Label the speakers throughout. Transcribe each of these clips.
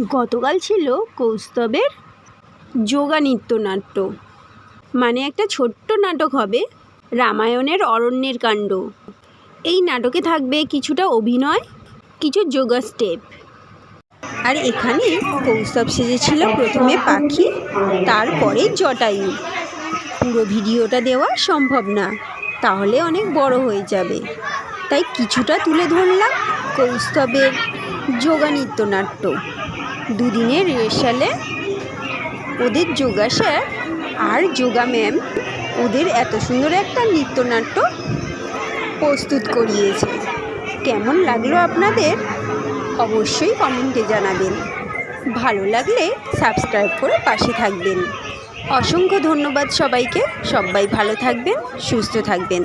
Speaker 1: গতকাল ছিল কৌস্তবের যোগা নৃত্যনাট্য। মানে একটা ছোট্ট নাটক হবে রামায়ণের অরণ্যের কাণ্ড। এই নাটকে থাকবে কিছুটা অভিনয়, কিছু যোগা স্টেপ। আর এখানে কৌস্তব সেজেছিল প্রথমে পাখি, তারপরে জটায়ু। পুরো ভিডিওটা দেওয়া সম্ভব না, তাহলে অনেক বড় হয়ে যাবে। তাই কিছুটা তুলে ধরলাম কৌস্তবের যোগা নৃত্যনাট্য। দুদিনের রিহার্সালে ওদের যোগা স্যার আর যোগা ম্যাম ওদের এত সুন্দর একটা নৃত্যনাট্য প্রস্তুত করিয়েছে। কেমন লাগল আপনাদের? অবশ্যই কমেন্টে জানাবেন। ভালো লাগলে সাবস্ক্রাইব করে পাশে থাকবেন। অসংখ্য ধন্যবাদ সবাইকে। সবাই ভালো থাকবেন, সুস্থ থাকবেন।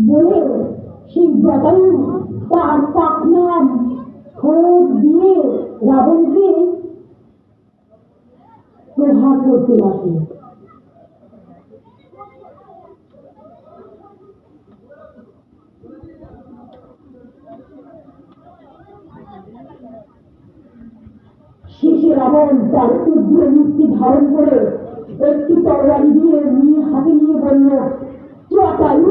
Speaker 2: বলে সেই জটায়ু তার পাখনার খোঁজ দিয়ে রাবণকে প্রহার করতে শেষে রাবণ তার উগ্র মূর্তি ধারণ করে একটি তরবারি দিয়ে নিয়ে হাতে নিয়ে বলল জটায়ু